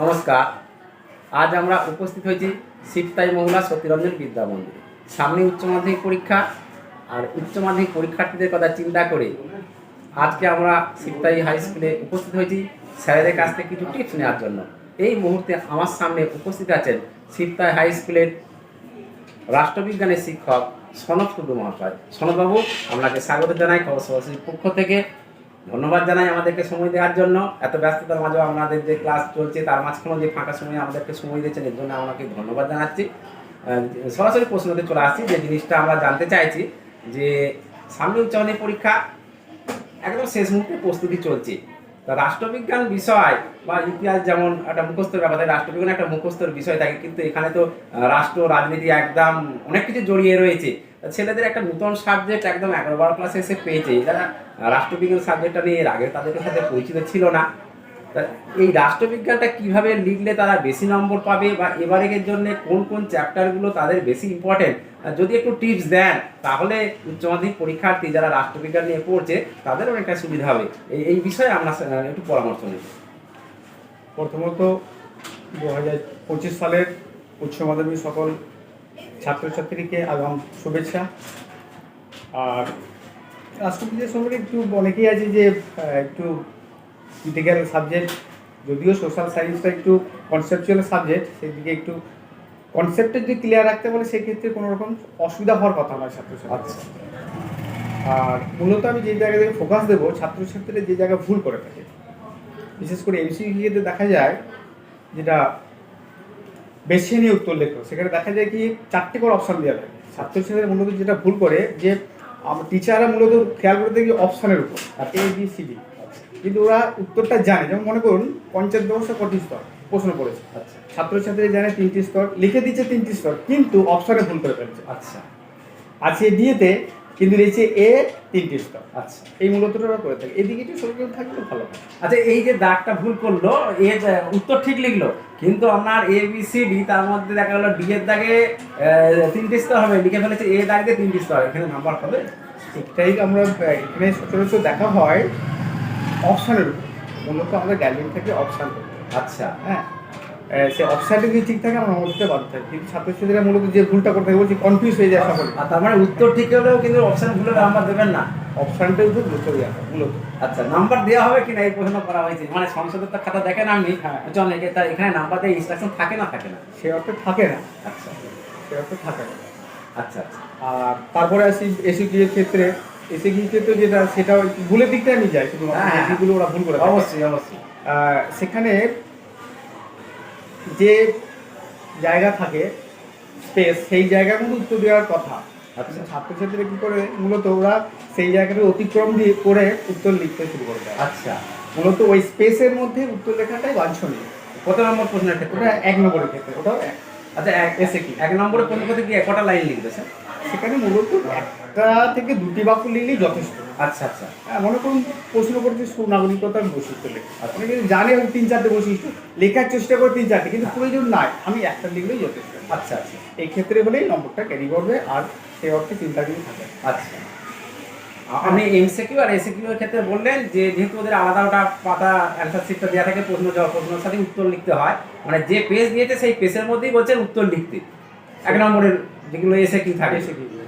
নমস্কার। আজ আমরা উপস্থিত হয়েছি সিপ্তাই মহুলা সতীরঞ্জন বিদ্যা মন্দির। সামনে উচ্চ মাধ্যমিক পরীক্ষা আর উচ্চ মাধ্যমিক পরীক্ষার্থীদের কথা চিন্তা করে আজকে আমরা সিপ্তাই হাই স্কুলে উপস্থিত হয়েছি। স্যারেদের কাছ থেকে কিছু টিপস নেওয়ার জন্য। এই মুহূর্তে আমার সামনে উপস্থিত আছেন সিপ্তাই হাই স্কুলের রাষ্ট্রবিজ্ঞানের শিক্ষক সনদ টুডু মহাশয় সনদবাবু আপনাকে স্বাগত জানাই খবর পক্ষ থেকে। ধন্যবাদ জানাই আমাদেরকে সময় দেওয়ার জন্য। এত ব্যস্ততার মাঝেও আমাদের যে ক্লাস চলছে, তার মাঝখানেও যে ফাঁকা সময় আমাদেরকে সময় দিয়েছেন, এর জন্য আমাকে ধন্যবাদ জানাচ্ছি। সরাসরি প্রশ্নতে চলে আসছি, যে জিনিসটা আমরা জানতে চাইছি, যে সামনে উচ্চারণের পরীক্ষা একদম শেষ মুহূর্তে প্রস্তুতি চলছে। রাষ্ট্রবিজ্ঞান বিষয় বা ইতিহাস যেমন একটা মুখস্থর ব্যাপার, তাই রাষ্ট্রবিজ্ঞান একটা মুখস্থর বিষয় থাকে, কিন্তু এখানে তো রাষ্ট্র, রাজনীতি একদম অনেক কিছু জড়িয়ে রয়েছে। ছেলেদের একটা নতুন সাবজেক্ট একদম এগারো বারো ক্লাসে এসে পেয়েছে। যারা রাষ্ট্রবিজ্ঞান সাবজেক্টটা নিয়ে এর আগে তাদের সাথে পরিচিত ছিল না। এই রাষ্ট্রবিজ্ঞানটা কীভাবে লিখলে তারা বেশি নম্বর পাবে বা এবারের জন্য কোন কোন চ্যাপ্টারগুলো তাদের বেশি ইম্পর্টেন্ট যদি একটু টিপস দেন, তাহলে উচ্চ মাধ্যমিক পরীক্ষার্থী যারা রাষ্ট্রবিজ্ঞান নিয়ে পড়ছে তাদের অনেকটা সুবিধা হবে। এই বিষয়ে আমরা একটু পরামর্শ নেব। প্রথমত দু হাজার পঁচিশ সালের উচ্চ মাধ্যমিক সকল ছাত্রছাত্রীকে আগাম শুভেচ্ছা। আর রাষ্ট্রবিজ্ঞান সম্পর্কে একটু অনেকেই আছে যে একটু ক্রিটিক্যাল সাবজেক্ট যদিও সোশ্যাল সায়েন্সটা একটু কনসেপচুয়াল সাবজেক্ট সেদিকে একটু কনসেপ্টে যদি ক্লিয়ার রাখতে বলে সেক্ষেত্রে কোনো রকম অসুবিধা হওয়ার কথা নয় ছাত্রছাত্রী আচ্ছা। আর মূলত আমি যে জায়গা থেকে ফোকাস দেবো ছাত্রছাত্রীরা যে জায়গায় ভুল করে থাকে বিশেষ করে এমসিকিউতে দেখা যায় যেটা বেছে নিয়ে উত্তর লেখো সেখানে দেখা যায় কি চারটে করে অপশান দেওয়া থাকে। ছাত্রছাত্রীরা মূলত যেটা ভুল করে যে টিচাররা মূলত খেয়াল করে দেখি অপশানের উপর আর এ বি সি ডি কিন্তু ওরা উত্তরটা জানে। যেমন মনে করুন পঞ্চায়েত ব্যবস্থা কটি স্তর? প্রশ্ন করেছে। আচ্ছা। ছাত্রছাত্রী জানে তিনটি স্তর লিখে দিচ্ছে তিনটি স্তর কিন্তু অপশানে ভুল করে ফেলছে। আচ্ছা। আছে ডিএতে কিন্তু লিখছে এ তিনটি স্তর। আচ্ছা। এই মূলত ওরা করে থাকে। এদিকে একটু সচেতন থাকলে ভালো আচ্ছা এই যে দাগটা ভুল করল এ উত্তর ঠিক লিখলো কিন্তু আপনার এ বি সি ডি তার মধ্যে দেখা গেলো ডি এর দাগে তিনটি স্তর হবে লিখে ফেলেছে এ দাগ দিয়ে তিনটি স্তর। এখানে নাম্বার হবে। এটাই আমরা এখানে সচরাচর দেখা হয় অপশানের উপর। মূলত আমাদের গ্যালারি থেকে অপশান আচ্ছা। হ্যাঁ? সে অপশানটা যদি ঠিক থাকে আমরা দিতে বাধ্য থাকি কিন্তু ছাত্রছাত্রীরা মূলত যে ভুলটা করতে থাকে বলছি কনফিউজ হয়ে যায় সকলে। আর তার মানে উত্তর ঠিক হলেও কিন্তু অপশন ভুলে নাম্বার দেবেন না? অপশানটার উপর গুরুত্ব দেওয়া হয় মূলত। আচ্ছা নাম্বার দেওয়া হবে কিনা এই প্রশ্ন করা হয়েছে। মানে সংসদের তো খাতা দেখেন আপনি। হ্যাঁ। চল এটা এখানে নাম্বার দিয়ে ইনস্ট্রাকশন থাকে না থাকে না? সে অর্থে থাকে না। আচ্ছা। সে অর্থে থাকে না। আচ্ছা আচ্ছা। আর তারপরে আসি এসিকিউ এর ক্ষেত্রে এসিকিউ ক্ষেত্রে যেটা সেটা ভুলের দিকটা আমি যাই শুধু হ্যাঁ, হ্যাঁ। যেগুলো ওরা ভুল করে অবশ্যই অবশ্যই। সেখানে যে জায়গা থাকে স্পেস সেই জায়গার মধ্যে উত্তর দেওয়ার কথা। আচ্ছা। ছাত্রছাত্রীরা কি করে? মূলত ওরা সেই জায়গাটা অতিক্রম দিয়ে করে উত্তর লিখতে শুরু করে দেয়। আচ্ছা। মূলত ওই স্পেসের মধ্যে উত্তর লেখাটাই বাঞ্ছনীয়। কত নম্বর প্রশ্নের ক্ষেত্রে? ওটা এক নম্বরের ক্ষেত্রে ওটাও এক। আচ্ছা এক এসে কি এক নম্বরে প্রশ্ন করতে গিয়ে কটা লাইন লিখবে স্যার? সেখানে মূলত একটা থেকে দুটি বাক্য লিখলেই যথেষ্ট। আচ্ছা আচ্ছা। হ্যাঁ, মনে করুন প্রশ্ন করছে সুনাগরিকতার বৈশিষ্ট্য লেখা। আচ্ছা। অনেকে জানে আমি তিন চারটে বৈশিষ্ট্য লেখার চেষ্টা করে তিন চারটে কিন্তু প্রয়োজন নাই আমি একটা লিখলেই যথেষ্ট। আচ্ছা আচ্ছা। এই ক্ষেত্রে হলেই নম্বরটা ক্যারি করবে আর সেই অর্থে চিন্তা কিন্তু থাকে। আচ্ছা। আপনি এমসিকিউ আর এসিকিউ এর ক্ষেত্রে বললেন যে যেহেতু ওদের আলাদা ওটা পাতা অ্যান্সার শিটটা দেওয়া থাকে প্রশ্ন জবাব প্রশ্নের সাথে উত্তর লিখতে হয়। মানে যে পেজ দিয়েছে সেই পেজের মধ্যেই বলছেন উত্তর লিখতে। এক নম্বরের যেগুলো এসে কি থাকে?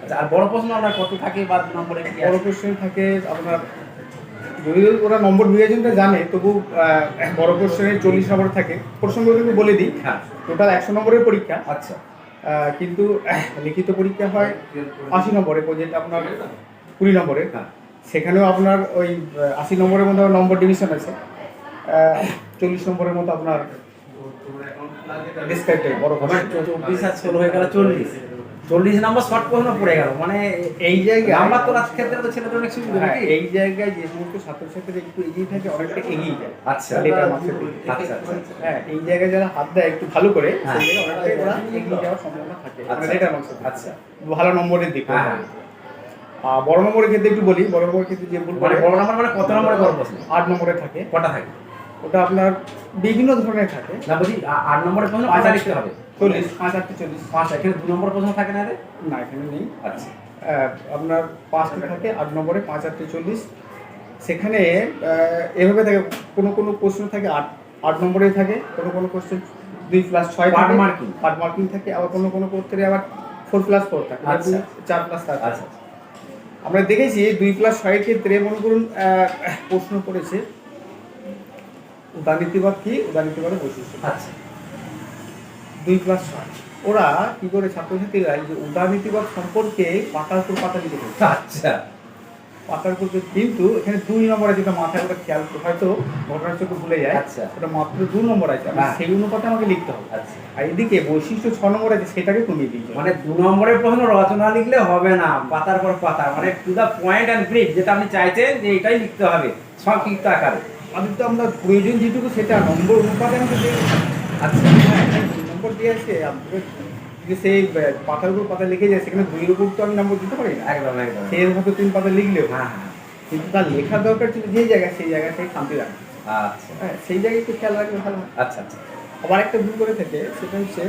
আচ্ছা আর বড় প্রশ্ন আপনার কত থাকে বা নম্বরে বড়? কোশ্চেন থাকে আপনার যদিও ওরা নম্বর বিভাজনটা জানে তবু বড় কোশ্চেনে চল্লিশ নম্বর থাকে। কিন্তু বলে দিই। হ্যাঁ। টোটাল একশো নম্বরের পরীক্ষা। আচ্ছা। কিন্তু লিখিত পরীক্ষা হয় আশি নম্বরে যেটা আপনার কুড়ি নম্বরে। হ্যাঁ। সেখানেও আপনার ওই আশি নম্বরের মধ্যে নম্বর ডিভিশন আছে। চল্লিশ নম্বরের মতো আপনার ডিসক্রাইব বড় চব্বিশ আর ষোলো হয়ে গেল চল্লিশ। চল্লিশ নম্বর শর্ট প্রশ্ন পড়ে গেল মানে এই জায়গায় নাম্বার তোলার ক্ষেত্রে তো ছেলেদের অনেক সুবিধা হ্যাঁ, এই জায়গায় যে সমস্ত ছাত্রছাত্রীরা একটু এগিয়ে থাকে অনেকটা এগিয়ে যায়। আচ্ছা। আচ্ছা আচ্ছা। হ্যাঁ এই জায়গায় যারা হাত দেয় একটু ভালো করে হ্যাঁ। সেই জায়গায় অনেকটাই ওরা এগিয়ে যাওয়ার সম্ভাবনা থাকে। মানে আচ্ছা। ভালো নম্বরের দিকে। হ্যাঁ। বড় নম্বরের ক্ষেত্রে একটু বলি বড় নম্বরের ক্ষেত্রে যে ভুল মানে বড় নম্বর মানে কত নম্বরে বড় প্রশ্ন? আট নম্বরে থাকে। কটা থাকে? ওটা আপনার বিভিন্ন ধরনের থাকে। না বলছি আ- আট নম্বরের প্রশ্ন পাঁচটা লিখতে হবে? চল্লিশ। পাঁচ আটটি চল্লিশ। পাঁচটা এখানে দু নম্বর প্রশ্ন থাকে না রে না এখানে নেই। আচ্ছা। আপনার পাঁচটা থাকে আট নম্বরে পাঁচ আটটি চল্লিশ। সেখানে এভাবে থাকে কোনো কোনো প্রশ্ন থাকে আট আট নম্বরে থাকে কোনো কোনো কোশ্চেন দুই প্লাস ছয় থাকে marking। পার্ট মার্কিং থাকে আবার কোনো কোনো কোশ্চেনে আবার ফোর প্লাস ফোর থাকে মানে আচ্ছা। চার প্লাস থাকে। আচ্ছা। আমরা দেখেছি দুই প্লাস ছয়ের ক্ষেত্রে মনে করুন প্রশ্ন করেছে উদানীতিবাদ কি? উদানীতিবাদের বৈশিষ্ট্য। আচ্ছা। দুই প্লাস ছয়। ওরা কি করে ছাত্রছাত্রীরা যে উদারনীতিবাদ সম্পর্কে পাতার উপর পাতা লিখে আচ্ছা। পাতার উপর কিন্তু এখানে দুই নম্বর আছে যেটা মাথায় ওটা খেয়াল হয়তো ঘটনার চোখে ভুলে যায় আচ্ছা। ওটা মাত্র দু নম্বর আছে। সেই অনুপাতে আমাকে লিখতে হবে। আচ্ছা। আর এদিকে বৈশিষ্ট্য ছ নম্বর আছে সেটাকে কমিয়ে দিয়েছে মানে দু নম্বরের প্রশ্ন রচনা লিখলে হবে না পাতার পর পাতা মানে to the point and brief যেটা আপনি চাইছেন যে এটাই লিখতে হবে সংক্ষিপ্ত আকারে। আমাদের তো আমরা প্রয়োজন যেটুকু সেটা নম্বর দিয়ে আচ্ছা হ্যাঁ, এখানে নম্বর দিয়ে আছে যে সেই পাতার উপর পাতা লিখে যায় সেখানে দুইয়ের উপর তো আমি নম্বর দিতে পারি না। একদম একদম। সেই তিন পাতা লিখলেও। হ্যাঁ হ্যাঁ। কিন্তু তার লেখার দরকার ছিল যে জায়গায় সেই জায়গায় সেই খামতি রাখবে আচ্ছা। হ্যাঁ সেই জায়গায় একটু খেয়াল রাখলে ভালো আচ্ছা আচ্ছা। আবার একটা ভুল করে থাকে সেটা হচ্ছে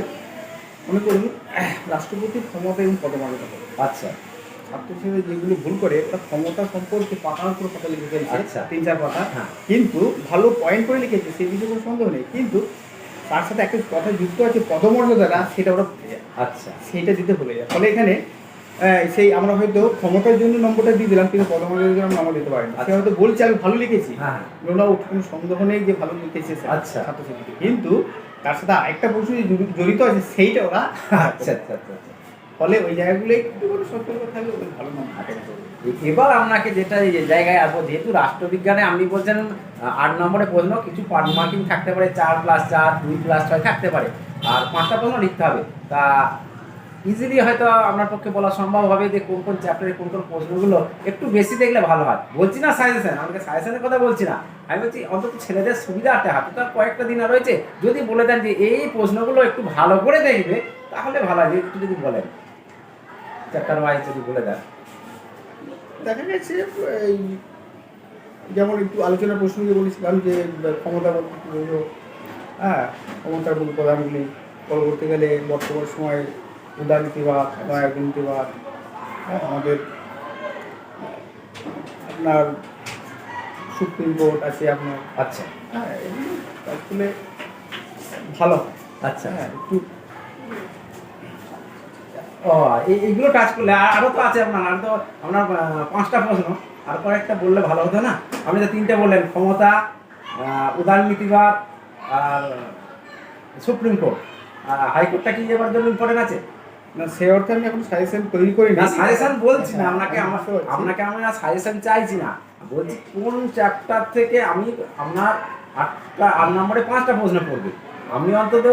মনে করুন রাষ্ট্রপতির ক্ষমতা এবং পদমর্যাদা আচ্ছা। ছাত্রছাত্রী যেগুলো ভুল করে ওটা ক্ষমতা সম্পর্কে পাতার উপর পাতা লিখে ফেলছে আচ্ছা। তিন চার পাতা। হ্যাঁ। কিন্তু ভালো পয়েন্ট করে লিখেছে সেই বিষয়ে কোনো সন্দেহ নেই। কিন্তু তার সাথে একটা কথা যুক্ত আছে পদমর্যাদাটা সেটা ওরা ভুলে যায়। আচ্ছা। সেইটা দিতে ভুলে যায়। ফলে এখানে সেই আমরা হয়তো ক্ষমতার জন্য নম্বরটা দিয়ে দিলাম কিন্তু পদমর্যাদার জন্য নম্বর দিতে পারি না সে হয়তো বলছে আমি ভালো লিখেছি। হ্যাঁ। ওরা ওর কোনো সন্দেহ নেই যে ভালো লিখেছে আচ্ছা। ছাত্রছাত্রী কিন্তু তার সাথে আরেকটা প্রশ্ন জড়িত আছে সেইটা ওরা আচ্ছা আচ্ছা আচ্ছা আচ্ছা। ফলে ওই জায়গাগুলো একটু করে সতর্ক থাকলে ওদের ভালো নম্বর থাকে এ- এবার আপনাকে যেটা এই জায়গায় আসব, যেহেতু রাষ্ট্রবিজ্ঞানে আপনি বলছেন আট নম্বরে প্রশ্ন, কিছু পার্ট মার্কিং থাকতে পারে, চার প্লাস চার, দুই প্লাস ছয় থাকতে পারে। আর পাঁচটা প্রশ্ন লিখতে হবে। তা ইজিলি হয়তো আপনার পক্ষে বলা সম্ভব হবে যে কোন কোন চ্যাপ্টারে কোন কোন প্রশ্নগুলো একটু বেশি দেখলে ভালো হয়। বলছি না সাজেশন আমাকে সাজেশনের কথা বলছি না। আমি বলছি অন্তত ছেলেদের সুবিধার্থে হাতে তো কয়েকটা দিন রয়েছে। যদি বলে দেন যে এই প্রশ্নগুলো একটু ভালো করে দেখবে, তাহলে ভালো হয়, একটু যদি বলেন। চ্যাপ্টার ওয়াইজ যদি বলে দেন। দেখা গেছে এই যেমন একটু আলোচনার প্রসঙ্গে বলেছিলাম যে ক্ষমতা হ্যাঁ ক্ষমতার মূল প্রধানগুলি পরবর্তীকালে বর্তমান সময়ে উদারনীতিবাদ একনীতিবাদ হ্যাঁ আমাদের আপনার সুপ্রিম কোর্ট আছে আপনার। আচ্ছা। হ্যাঁ এগুলো আসলে ভালো। আচ্ছা। হ্যাঁ একটু ও এই- এইগুলো টাচ করলে আর আরও তো আছে আপনার আর তো আপনার পাঁচটা প্রশ্ন। আর কয়েকটা বললে ভালো হতো না? আপনি তো তিনটে বললেন ক্ষমতা উদারনীতিবাদ আর সুপ্রিম কোর্ট। হাইকোর্টটা কি এবার জন্য ইম্পর্টেন্ট আছে? না সে অর্থে আমি এখন সাজেশন তৈরি করি না সাজেশন বলছি না আপনাকে আমার বুঝতে আপনাকে আমি সাজেশন চাইছি না। বলছি কোন চ্যাপ্টার থেকে আমি আপনার আটটা আট নম্বরে পাঁচটা প্রশ্ন পড়বে আমি অন্তত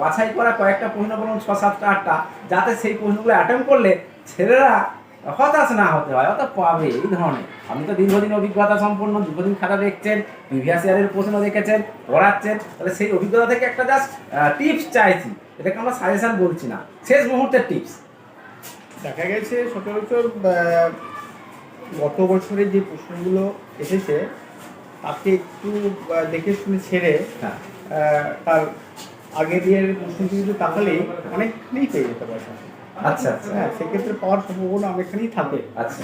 বাছাই করা কয়েকটা প্রশ্ন বলুন ছ সাতটা আটটা যাতে সেই প্রশ্নগুলো অ্যাটেম্প করলে ছেলেরা হতাশ না হতে হয় অত পাবে এই ধরনের। আপনি তো দীর্ঘদিন অভিজ্ঞতা সম্পন্ন দীর্ঘদিন খাতা দেখছেন প্রিভিয়াস ইয়ারের প্রশ্ন দেখেছেন পড়াচ্ছেন তাহলে সেই অভিজ্ঞতা থেকে একটা জাস্ট টিপস চাইছি। এটাকে আমরা সাজেশন বলছি না। শেষ মুহূর্তের টিপস দেখা গেছে সচরাচর গত বছরে যে প্রশ্নগুলো এসেছে তাকে একটু দেখে শুনে ছেড়ে হ্যাঁ। তার আগের ইয়ারের প্রশ্নটি কিন্তু তাকালেই অনেকখানি পেয়ে যেতে পারে। আচ্ছা আচ্ছা। হ্যাঁ সেক্ষেত্রে পাওয়ার সম্ভাবনা অনেকখানি থাকে। আচ্ছা।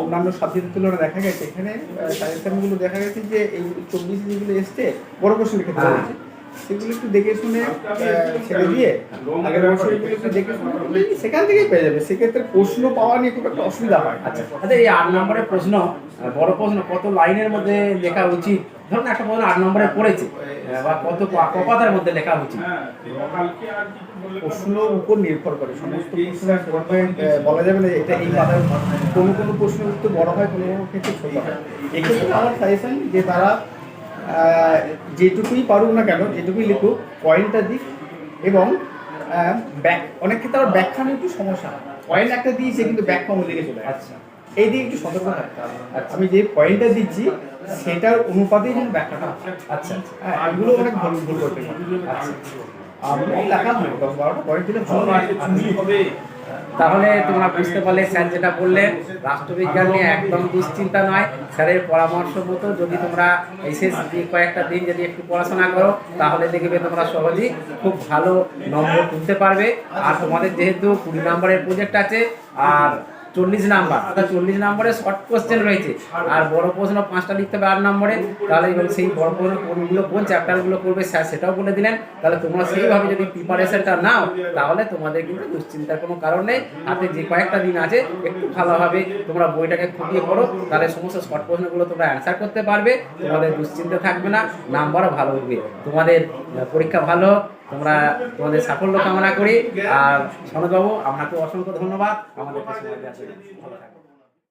অন্যান্য সাবজেক্টের তুলনায় দেখা গেছে এখানে সাজেশনগুলো দেখা গেছে যে এই চব্বিশ যেগুলো এসছে বড় প্রশ্নের ক্ষেত্রে হ্যাঁ। বলছি, সেগুলো একটু দেখে শুনে ছেড়ে দিয়ে আগের বছর এগুলো একটু দেখে শুনে সেখান থেকেই পেয়ে যাবে। সেক্ষেত্রে প্রশ্ন পাওয়া নিয়ে খুব একটা অসুবিধা হয় আচ্ছা আচ্ছা এই আট নম্বরের প্রশ্ন বড় প্রশ্ন কত লাইনের মধ্যে লেখা উচিত? ধরুন একটা প্রশ্ন আট নম্বরে পড়েছে। বা কত পা- মধ্যে লেখা উচিত প্রশ্নের উপর নির্ভর করে সমস্ত বলা যাবে না যে এটা এই পাতার কোনো কোনো প্রশ্নের উত্তর বড় হয় কোনো কোনো ক্ষেত্রে ছোট হয়। এক্ষেত্রে আমার সাজেশন যে তারা যেটুকুই পারুক না কেন যেটুকুই লিখুক পয়েন্টটা দিক এবং ব্যাক অনেক ক্ষেত্রে আবার ব্যাখ্যা নিয়ে একটু সমস্যা হয়। পয়েন্ট একটা দিয়েছে কিন্তু ব্যাখ্যা অন্যদিকে চলে আচ্ছা। এই দিকে একটু সতর্ক থাকতে হবে। আমি যে পয়েন্টটা দিচ্ছি সেটার অনুপাতেই যেন ব্যাখ্যাটা আচ্ছা আচ্ছা হ্যাঁ এগুলো অনেক ভুল ভুল করতে পারে। আচ্ছা আমি লেখা হয় দশ বারোটা পয়েন্ট দিলে ভালো হয়। তাহলে তোমরা বুঝতে পারলে স্যার যেটা বললেন রাষ্ট্রবিজ্ঞান নিয়ে একদম দুশ্চিন্তা নয়। স্যারের পরামর্শ মতো যদি তোমরা এই কয়েকটা দিন যদি একটু পড়াশোনা করো তাহলে দেখবে তোমরা সহজেই খুব ভালো নম্বর তুলতে পারবে। আর তোমাদের যেহেতু কুড়ি নম্বরের প্রজেক্ট আছে আর চল্লিশ নাম্বার। অর্থাৎ চল্লিশ নাম্বারে শর্ট কোশ্চেন রয়েছে। আর বড় প্রশ্ন পাঁচটা লিখতে হবে আট নম্বরে। তাহলে এবার সেই বড় প্রশ্ন কোনগুলো কোন চ্যাপ্টারগুলো করবে স্যার সেটাও বলে দিলেন। তাহলে তোমরা সেইভাবে যদি প্রিপারেশনটা নাও, তাহলে তোমাদের কিন্তু দুশ্চিন্তার কোনো কারণ নেই। হাতে যে কয়েকটা দিন আছে, একটু ভালোভাবে তোমরা বইটাকে খুঁটিয়ে পড়ো। তাহলে সমস্ত শর্ট প্রশ্নগুলো তোমরা অ্যান্সার করতে পারবে। তোমাদের দুশ্চিন্তা থাকবে না। নাম্বারও ভালো উঠবে তোমাদের পরীক্ষা ভালো তোমরা তোমাদের সাফল্য কামনা করি। আর সনদবাবু আপনাকে অসংখ্য ধন্যবাদ। আমাদের কাছে ভালো থাকবে